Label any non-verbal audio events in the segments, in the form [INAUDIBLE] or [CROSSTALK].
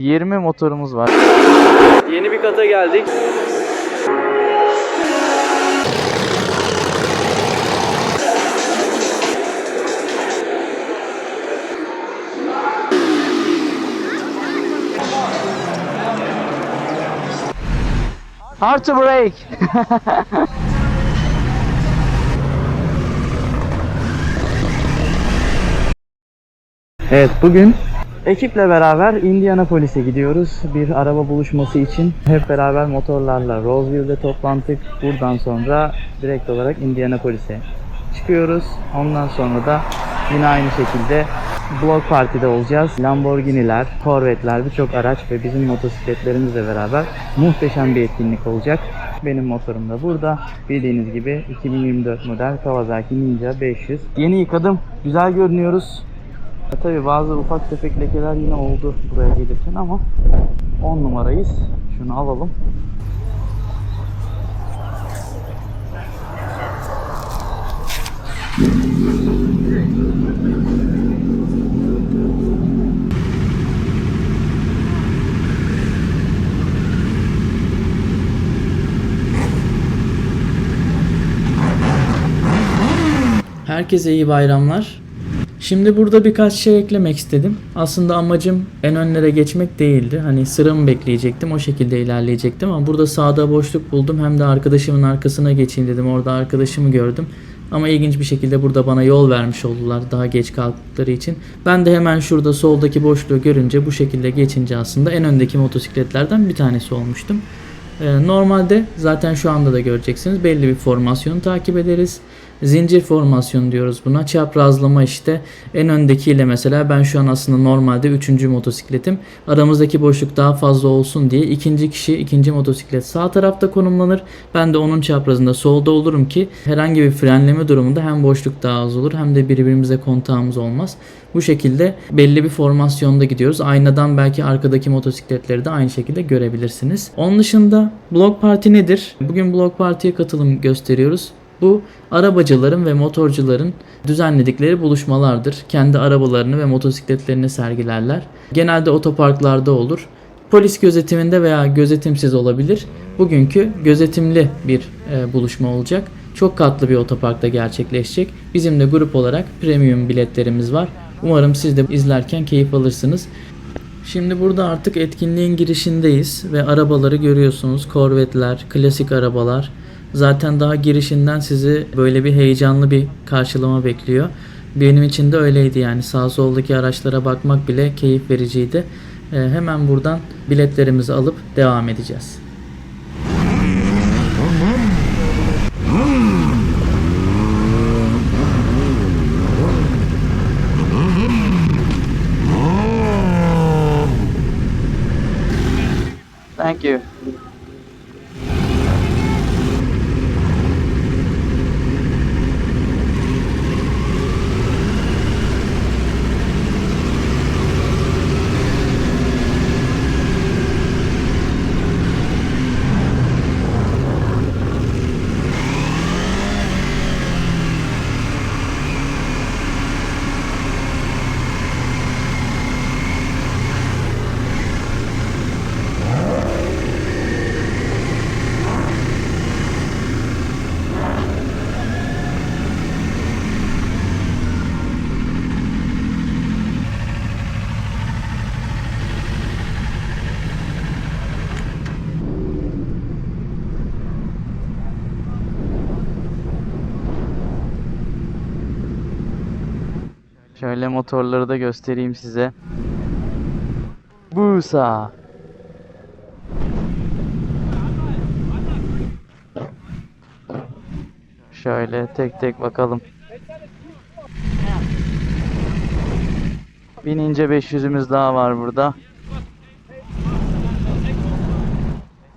20 motorumuz var. Yeni bir kata geldik. Hard to break. Evet bugün ekiple beraber Indianapolis'e gidiyoruz. Bir araba buluşması için hep beraber motorlarla Roseville'de toplantık. Buradan sonra direkt olarak Indianapolis'e çıkıyoruz. Ondan sonra da yine aynı şekilde Block Party'de olacağız. Lamborghini'ler, Corvette'ler, birçok araç ve bizim motosikletlerimizle beraber muhteşem bir etkinlik olacak. Benim motorum da burada. Bildiğiniz gibi 2024 model Kawasaki Ninja 500. Yeni yıkadım. Güzel görünüyoruz. Ya Tabii bazı ufak tefek lekeler yine oldu buraya gelirken ama 10 numarayız. Şunu alalım. Herkese iyi bayramlar. Şimdi burada birkaç şey eklemek istedim. Aslında amacım en önlere geçmek değildi. Hani sıramı bekleyecektim, o şekilde ilerleyecektim ama burada sağda boşluk buldum. Hem de arkadaşımın arkasına geçeyim dedim. Orada arkadaşımı gördüm. Ama ilginç bir şekilde burada bana yol vermiş oldular daha geç kalktıkları için. Ben de hemen şurada soldaki boşluğu görünce bu şekilde geçince aslında en öndeki motosikletlerden bir tanesi olmuştum. Ee, Normalde zaten şu anda da göreceksiniz belli bir formasyonu takip ederiz. Zincir formasyonu diyoruz buna. Çaprazlama işte en öndekiyle mesela ben şu an aslında normalde 3. motosikletim. Aramızdaki boşluk daha fazla olsun diye ikinci kişi ikinci motosiklet sağ tarafta konumlanır. Ben de onun çaprazında solda olurum ki herhangi bir frenleme durumunda hem boşluk daha az olur hem de birbirimize kontağımız olmaz. Bu şekilde belli bir formasyonda gidiyoruz. Aynadan belki arkadaki motosikletleri de aynı şekilde görebilirsiniz. Onun dışında Blok Party nedir? Bugün Blok Party'ye katılım gösteriyoruz. Bu arabacıların ve motorcuların düzenledikleri buluşmalardır. Kendi arabalarını ve motosikletlerini sergilerler. Genelde otoparklarda olur. Polis gözetiminde veya gözetimsiz olabilir. Bugünkü gözetimli bir e, buluşma olacak. Çok katlı bir otoparkta gerçekleşecek. Bizim de grup olarak premium biletlerimiz var. Umarım siz de izlerken keyif alırsınız. Şimdi burada artık etkinliğin girişindeyiz ve arabaları görüyorsunuz. Korvetler, klasik arabalar. Zaten daha girişinden sizi böyle bir heyecanlı bir karşılama bekliyor. Benim için de öyleydi yani sağ soldaki araçlara bakmak bile keyif vericiydi. Ee, hemen buradan biletlerimizi alıp devam edeceğiz. Şöyle motorları da göstereyim size. Busa. Şöyle tek tek bakalım. Binince 500'ümüz daha var burada.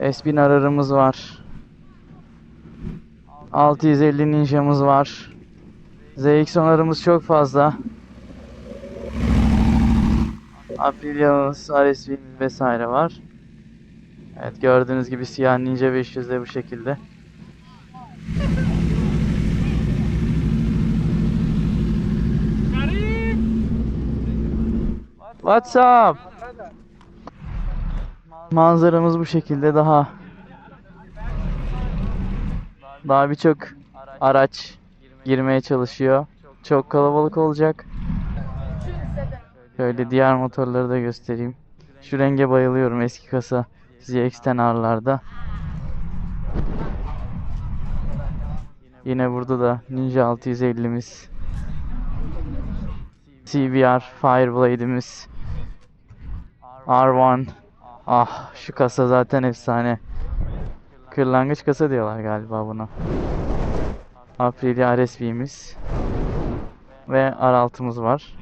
S1000 ararımız var. 650 Ninja'mız var. ZX-10'larımız çok fazla. Aprilia'mız, RSV'miz vesaire var. Evet gördüğünüz gibi siyah Ninja 500 de bu şekilde. What's up? Manzaramız bu şekilde daha daha birçok araç girmeye çalışıyor. Çok kalabalık olacak. Şöyle diğer motorları da göstereyim. Şu renge bayılıyorum eski kasa ZX-10 R'larda. Yine burada da Ninja 650'miz. CBR Fireblade'imiz. R1. Ah şu kasa zaten efsane. Kırlangıç kasa diyorlar galiba buna. Aprilia RSV'miz. Ve R6'mız var.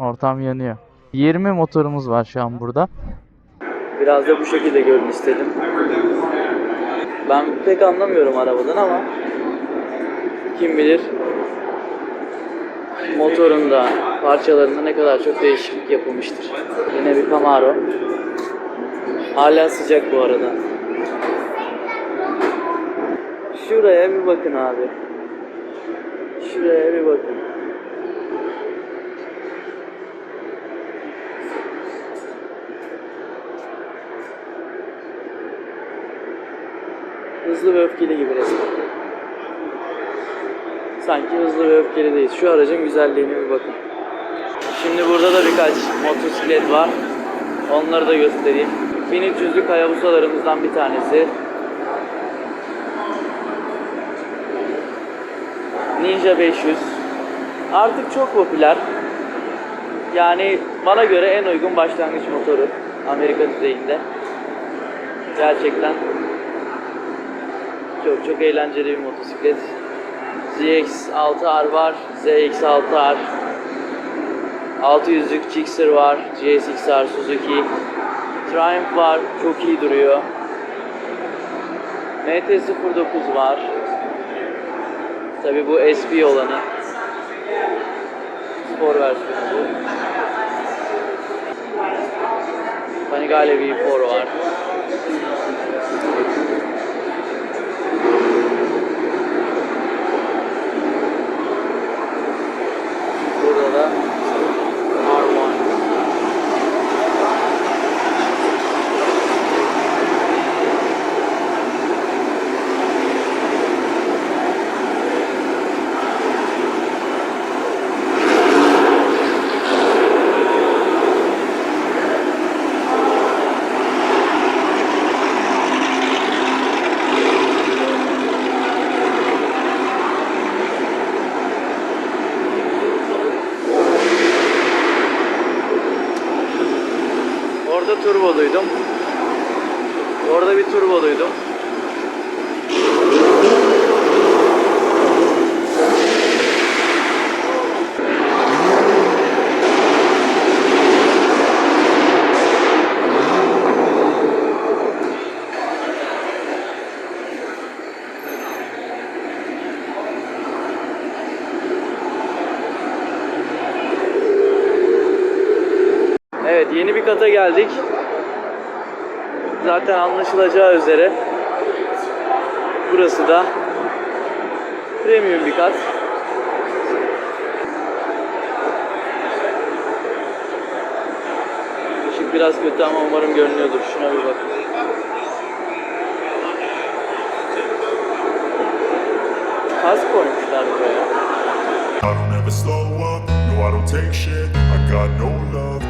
Ortam yanıyor. 20 motorumuz var şu an burada. Biraz da bu şekilde görün istedim. Ben pek anlamıyorum arabadan ama kim bilir motorunda, parçalarında ne kadar çok değişiklik yapılmıştır. Yine bir Camaro. Hala sıcak bu arada. Şuraya bir bakın abi. Şuraya bir bakın. Hızlı ve öfkeli gibi resmen. Sanki hızlı ve öfkelideyiz. Şu aracın güzelliğine bir bakın. Şimdi burada da birkaç motosiklet var. Onları da göstereyim. 1300'lük Hayabusa'larımızdan bir tanesi. Ninja 500. Artık çok popüler. Yani bana göre en uygun başlangıç motoru Amerika düzeyinde. Gerçekten çok çok eğlenceli bir motosiklet. ZX6R var, ZX6R 600'lük Gixxer var, GSX-R Suzuki Triumph var, çok iyi duruyor. MT-09 var. Tabi bu SP olanı. Spor versiyonu bu. Panigale V4 var. Burada da R1. Orada turbo duydum. Orada bir turbo duydum. Evet yeni bir kata geldik. Zaten anlaşılacağı üzere burası da premium bir kat. Işık biraz kötü ama umarım görünüyordur. Şuna bir bakın. Kask koymuşlar buraya. I don't ever slow up, no I don't take shit I got no love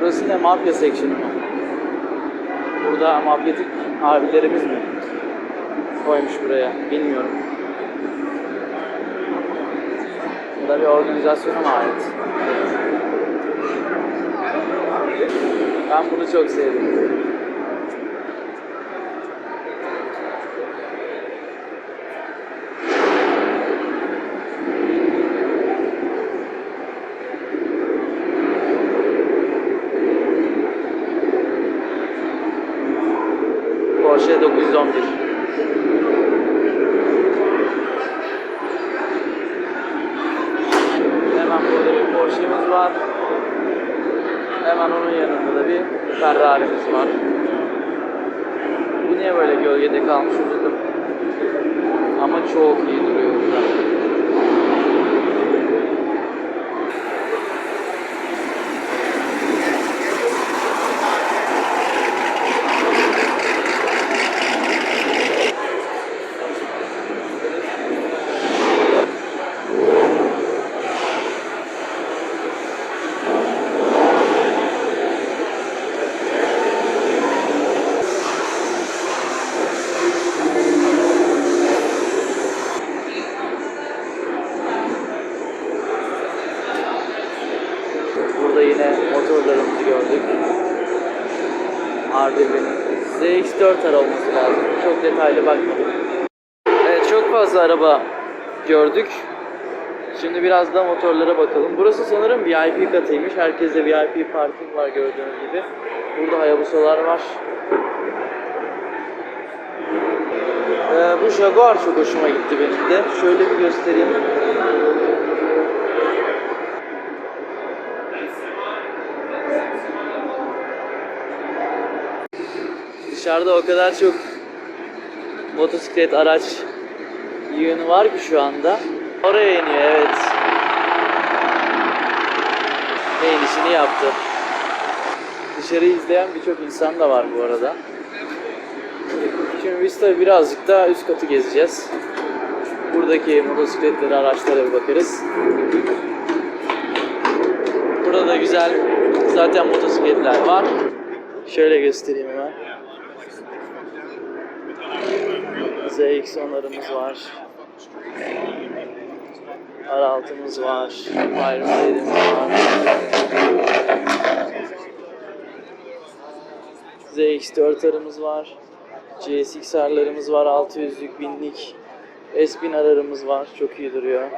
Burası ne mafya mı? Burada mafyatik abilerimiz mi? Koymuş buraya. Bilmiyorum. Bu da bir organizasyona ait? Ben bunu çok sevdim. Hemen burada bir Porsche'miz var. Hemen onun yanında da bir Ferrari'miz var. Bu niye böyle gölgede kalmış üzüldüm. Ama çok iyi ZX4 ara olması lazım. Çok detaylı bakmadım. Evet çok fazla araba gördük. Şimdi biraz da motorlara bakalım. Burası sanırım VIP katıymış. Herkeste VIP parking var gördüğünüz gibi. Burada Hayabusa'lar var. Ee, bu Jaguar çok hoşuma gitti benim de. Şöyle bir göstereyim. Dışarıda o kadar çok motosiklet araç yığını var ki şu anda. Oraya iniyor evet. Ve inişini yaptı. Dışarıyı izleyen birçok insan da var bu arada. Şimdi biz tabii birazcık daha üst katı gezeceğiz. Buradaki motosikletlere, araçlara bir bakarız. Burada da güzel zaten motosikletler var. Şöyle göstereyim hemen. ZX-10'larımız var. R6'mız var. Iron Maiden'imiz var. ZX-4'larımız var. CSXR'larımız var. 600'lük, 1000'lik. S1000 ararımız var. Çok iyi duruyor.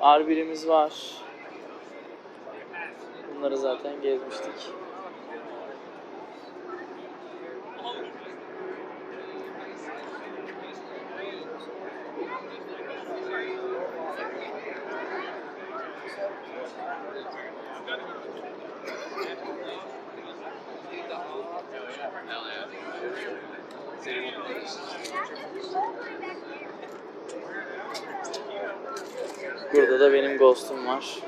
R1'imiz var. Bunları zaten gezmiştik. Burada da benim ghost'um var.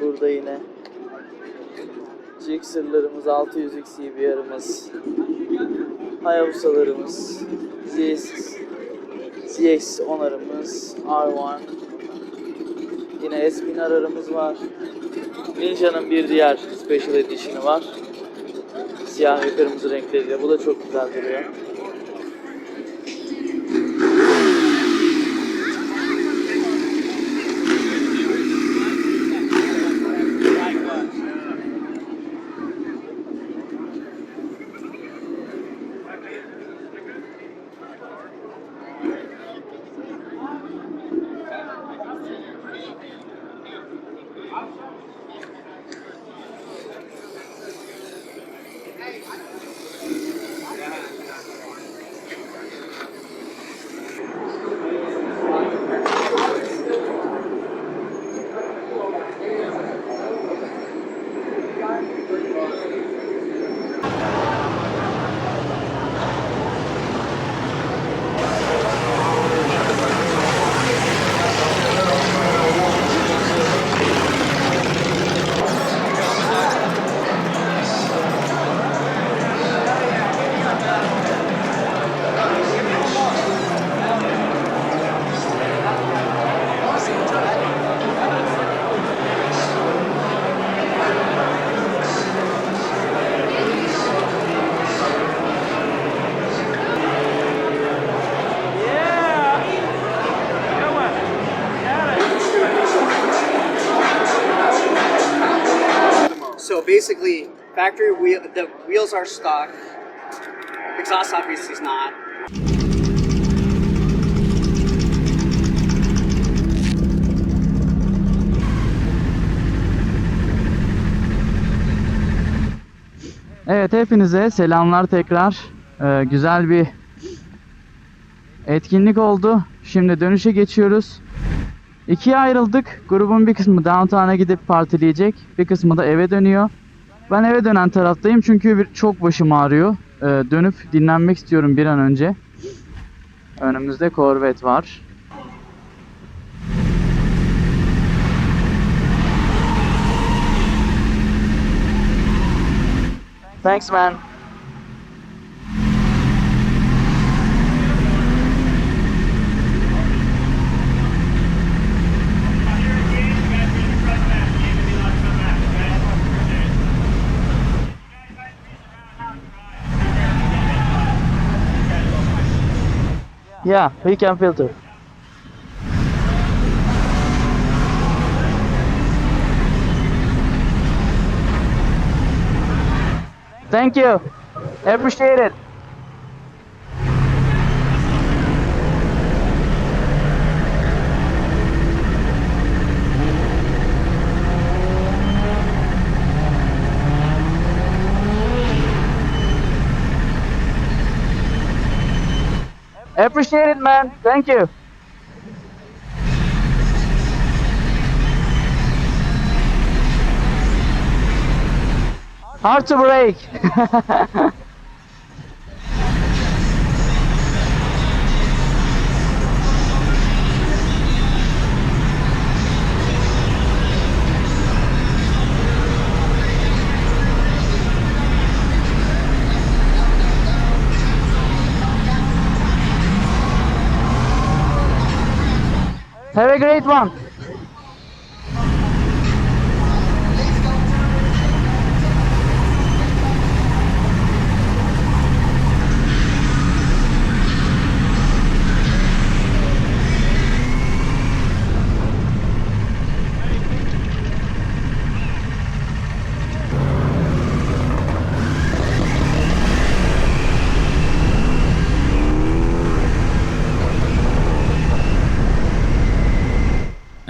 Burada yine Jixer'larımız, 600 CBR'ımız, Hayabusa'larımız, ZX, ZX onarımız, R1, yine S1000 ararımız var. Ninja'nın bir diğer Special Edition'ı var. Siyah ve kırmızı renkleriyle. Bu da çok güzel duruyor. Basically, factory wheel, the wheels are stock. Exhaust obviously is not. Evet hepinize selamlar tekrar. Ee, güzel bir etkinlik oldu. Şimdi dönüşe geçiyoruz. İkiye ayrıldık. Grubun bir kısmı downtown'a gidip partileyecek. Bir kısmı da eve dönüyor. Ben eve dönen taraftayım çünkü bir, çok başım ağrıyor. Ee, dönüp dinlenmek istiyorum bir an önce. Önümüzde Corvette var. Thanks man. Yeah, we can filter. Thank you. Appreciate it. Appreciate it man. Thank you. Hard to break. [LAUGHS] Have a great one.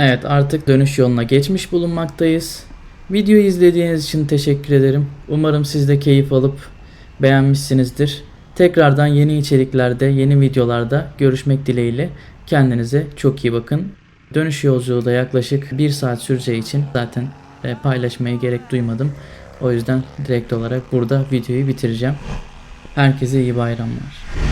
Evet artık dönüş yoluna geçmiş bulunmaktayız. Videoyu izlediğiniz için teşekkür ederim. Umarım siz de keyif alıp beğenmişsinizdir. Tekrardan yeni içeriklerde, yeni videolarda görüşmek dileğiyle. Kendinize çok iyi bakın. Dönüş yolculuğu da yaklaşık 1 saat süreceği için zaten e, paylaşmaya gerek duymadım. O yüzden direkt olarak burada videoyu bitireceğim. Herkese iyi bayramlar.